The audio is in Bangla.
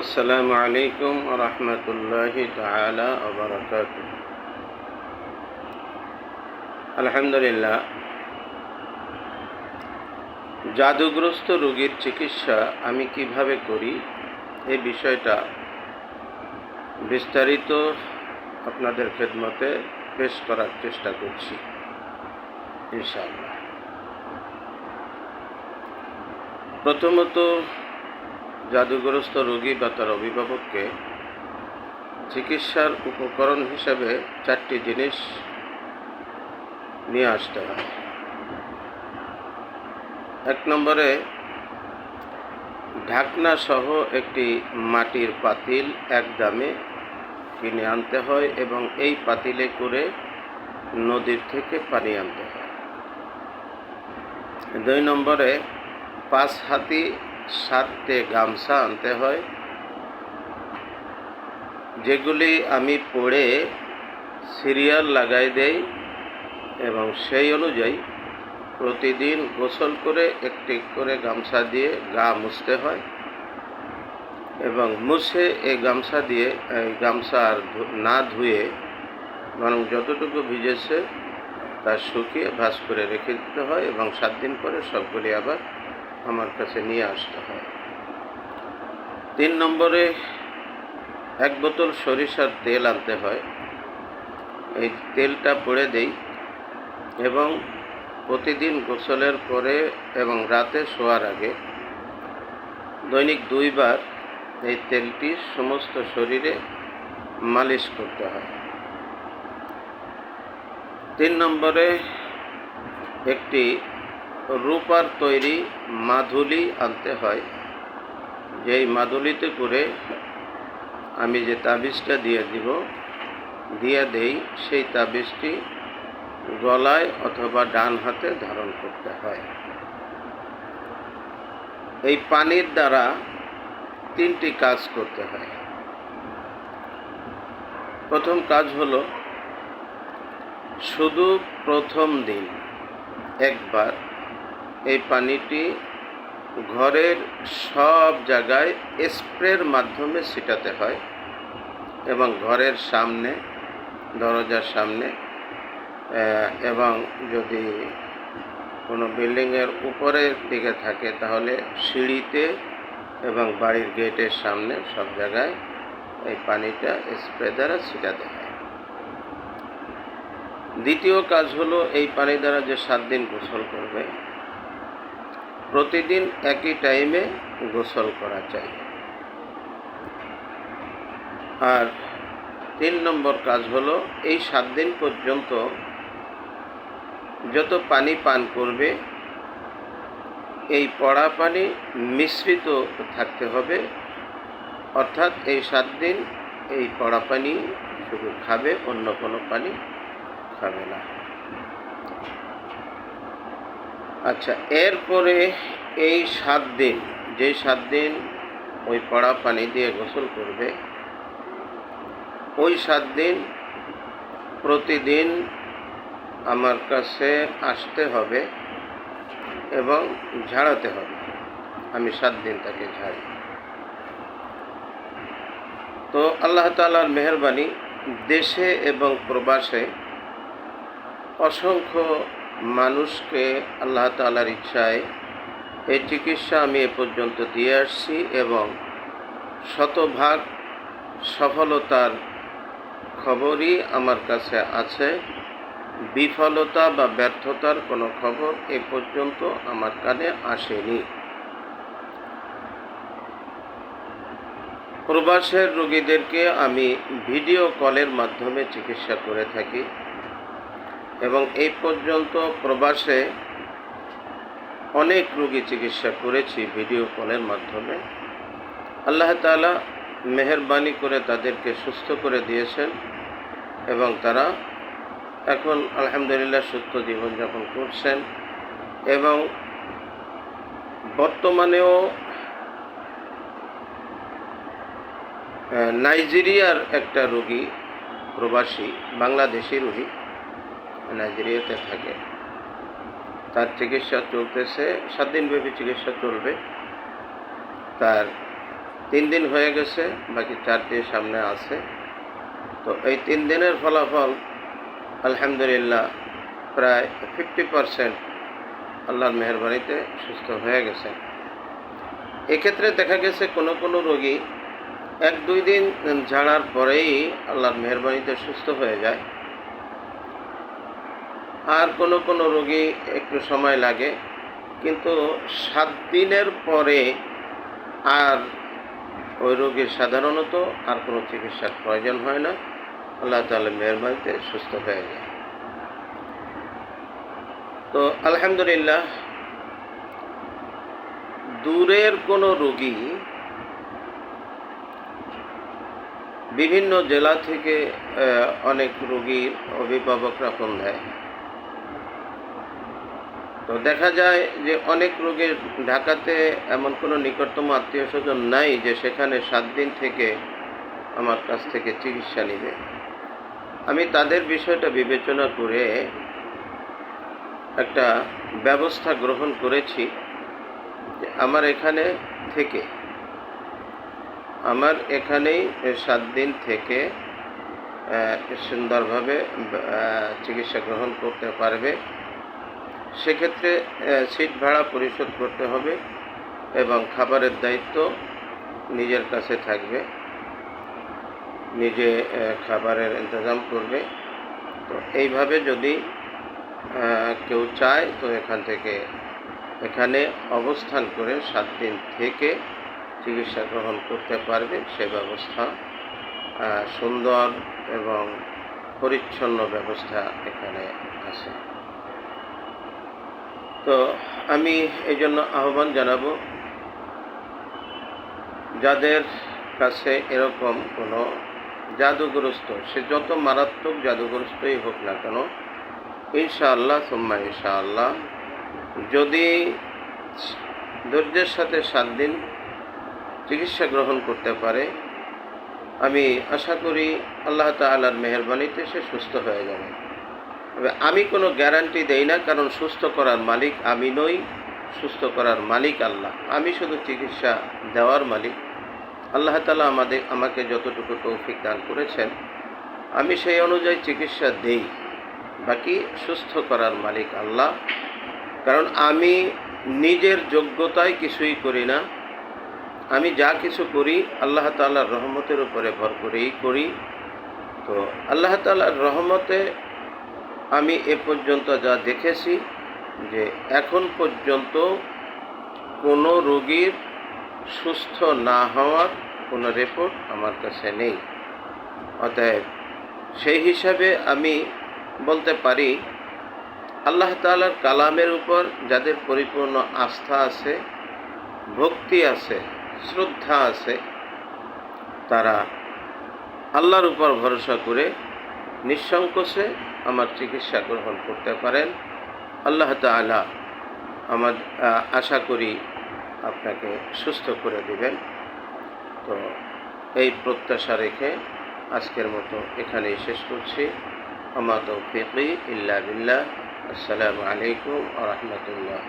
আসসালামু আলাইকুম রহমতুল্লাহি তালা আলহামদুলিল্লাহ, জাদুগ্রস্ত রোগীর চিকিৎসা আমি কীভাবে করি এই বিষয়টা বিস্তারিত আপনাদের খেদমতে পেশ করার চেষ্টা করছি, ইনশাআল্লাহ। প্রথমত জাদুগ্রস্ত রোগী বা তার অভিভাবককে চিকিৎসার উপকরণ হিসেবে চারটি জিনিস নিয়ে আসতে হয়। এক নম্বরে, ঢাকনা সহ একটি মাটির পাতিল এক দামে কিনে আনতে হয় এবং এই পাতিলে করে নদীর থেকে পানি আনতে হয়। দুই নম্বরে, পাঁচ হাতি সাতটে গামছা আনতে হয়। যেগুলি আমি পড়ে সিরিয়াল লাগাই দেই এবং সেই অনুযায়ী প্রতিদিন গোসল করে একটি করে গামছা দিয়ে গা মুছতে হয় এবং মুছে এই গামছা দিয়ে এই গামছা আর না ধুয়ে বরং যতটুকু ভিজেছে তা শুকিয়ে ভাস করে রেখে দিতে হয় এবং সাত দিন পরে সবগুলি আবার আমার কাছে নিয়ে আসতে হয়। তিন নম্বরে এক বোতল সরিষার তেল আনতে হয়। এই তেলটা পড়ে দেই এবং প্রতিদিন গোসলের পরে এবং রাতে শোয়ার আগে দৈনিক দুইবার এই তেলটি সমস্ত শরীরে মালিশ করতে হয়। তিন নম্বরে একটি রূপার তৈরি মাধুলি আনতে হয়। যেই মাদুলিতে করে আমি যে তাবিজটা দিয়ে দিব, দিয়ে দেই, সেই তাবিজটি গলায় অথবা ডান হাতে ধারণ করতে হয়। এই পানির দ্বারা তিনটি কাজ করতে হয়। প্রথম কাজ হলো, শুধু প্রথম দিন একবার এই পানিটি ঘরের সব জায়গায় স্প্রের মাধ্যমে ছিটাতে হয় এবং ঘরের সামনে, দরজার সামনে এবং যদি কোনো বিল্ডিংয়ের উপরের দিকে থাকে তাহলে সিঁড়িতে এবং বাড়ির গেটের সামনে সব জায়গায় এই পানিটা স্প্রে দ্বারা ছিটাতে হয়। দ্বিতীয় কাজ হলো এই পানি দ্বারা যে সাত দিন গোসল করবে প্রতিদিন একই টাইমে গোসল করা চাই। আর তিন নম্বর কাজ হলো, এই সাত দিন পর্যন্ত যত পানি পান করবে, এই পড়া পানি মিশ্রিত থাকতে হবে। অর্থাৎ এই সাত দিন এই পড়া পানি শুধু খাবে, অন্য কোনো পানি খাবে না। আচ্ছা এরপরে এই সাত দিন, যে সাত দিন ওই পড়া পানি দিয়ে গোসল করবে, ওই সাত দিন প্রতিদিন আমার কাছে আসতে হবে এবং ঝাড়াতে হবে। আমি সাত দিন তাকে ঝাড়ি। তো আল্লাহ তালার মেহরবানি দেশে এবং প্রবাসে অসংখ্য মানুষকে আল্লাহ তালার ইচ্ছায় এই চিকিৎসা আমি এ পর্যন্ত দিয়ে আসছি এবং শতভাগ সফলতার খবরই আমার কাছে আছে। বিফলতা বা ব্যর্থতার কোনো খবর এ পর্যন্ত আমার কানে আসেনি। প্রবাসের রোগীদেরকে আমি ভিডিও কলের মাধ্যমে চিকিৎসা করে থাকি। এবং এই পর্যন্ত প্রবাসে অনেক রোগী চিকিৎসা করেছি ভিডিও কলের মাধ্যমে। আল্লাহ তাআলা মেহরবানি করে তাদেরকে সুস্থ করে দিয়েছেন এবং তারা এখন আলহামদুলিল্লাহ সুস্থ জীবনযাপন করছেন এবং বর্তমানেও নাইজেরিয়ার একটা রোগী, প্রবাসী, বাংলাদেশি রোগী নাইজেরিয়াতে থাকে। তার চিকিৎসা চলতেছে, সাত দিনব্যাপী চিকিৎসা চলবে। তার তিন দিন হয়ে গেছে, বাকি চার দিন সামনে আছে। তো এই তিন দিনের ফলাফল, আলহামদুলিল্লাহ, প্রায় ফিফটি পারসেন্ট আল্লাহর মেহরবানিতে সুস্থ হয়ে গেছে। এক্ষেত্রে দেখা গেছে কোনো কোনো রোগী এক দুই দিন ঝাড়ার পরেই আল্লাহর মেহরবানিতে সুস্থ হয়ে যায়। আর কোনো কোনো রোগী একটু সময় লাগে, কিন্তু সাত দিনের পরে আর ওই রোগীর সাধারণত আর কোনো চিকিৎসার প্রয়োজন হয় না। আল্লাহ তাআলা মেহরবানিতে সুস্থ হয়ে যায়। তো আলহামদুলিল্লাহ, দূরের কোনো রোগী বিভিন্ন জেলা থেকে অনেক রোগীর অভিভাবকরা ফোন দেয়। তো দেখা যায় যে অনেক রোগীর ঢাকাতে এমন কোনো নিকটতম আত্মীয় স্বজন নাই যে সেখানে সাত দিন থেকে আমার কাছ থেকে চিকিৎসা নেবে। আমি তাদের বিষয়টা বিবেচনা করে একটা ব্যবস্থা গ্রহণ করেছি যে আমার এখানে থেকে, আমার এখানেই সাত দিন থেকে সুন্দরভাবে চিকিৎসা গ্রহণ করতে পারবে। সেক্ষেত্রে সিট ভাড়া পরিশোধ করতে হবে এবং খাবারের দায়িত্ব নিজের কাছে থাকবে। নিজে খাবারের ইন্তজাম করবে। তো এইভাবে যদি কেউ চায়, তো এখান থেকে, এখানে অবস্থান করে সাত দিন থেকে চিকিৎসা গ্রহণ করতে পারবে। সে ব্যবস্থা সুন্দর এবং পরিচ্ছন্ন ব্যবস্থা এখানে আছে। তো আমি এই জন্য আহ্বান জানাব, যাদের কাছে এরকম কোনো জাদুগ্রস্ত, সে যত মারাত্মক জাদুগ্রস্তই হোক না কেন, ইনশাআল্লাহ, সোম্মা ইনশাআল্লাহ, যদি ধৈর্যের সাথে সাত দিন চিকিৎসা গ্রহণ করতে পারে, আমি আশা করি আল্লাহ তাআলার মেহরবানিতে সে সুস্থ হয়ে যাবে। তবে আমি কোনো গ্যারান্টি দেই না, কারণ সুস্থ করার মালিক আমি নই, সুস্থ করার মালিক আল্লাহ। আমি শুধু চিকিৎসা দেওয়ার মালিক। আল্লাহ তালা আমাদের, আমাকে যতটুকু তৌফিক দান করেছেন, আমি সেই অনুযায়ী চিকিৎসা দেই। বাকি সুস্থ করার মালিক আল্লাহ। কারণ আমি নিজের যোগ্যতায় কিছুই করি না। আমি যা কিছু করি, আল্লাহ তাআলার রহমতের উপরে ভর করেই করি। তো আল্লাহ তাআলার রহমতে আমি এ পর্যন্ত যা দেখেছি যে এখন পর্যন্ত কোনো রোগীর সুস্থ না হওয়ার কোনো রেপোর্ট আমার কাছে নেই। অতএব সেই হিসাবে আমি বলতে পারি, আল্লাহ তাআলার কালামের উপর যাদের পরিপূর্ণ আস্থা আছে, ভক্তি আছে, শ্রদ্ধা আছে, তারা আল্লাহর উপর ভরসা করে নিঃসংকোচে আমার চিকিৎসা গ্রহণ করতে পারেন। আল্লাহ তালা আমার আশা করি আপনাকে সুস্থ করে দেবেন। তো এই প্রত্যাশা রেখে আজকের মতো এখানেই শেষ করছি। আমার তৌফিকি ইল্লা বিল্লাহ। আসসালামু আলাইকুম আ রহমতুল্লাহ।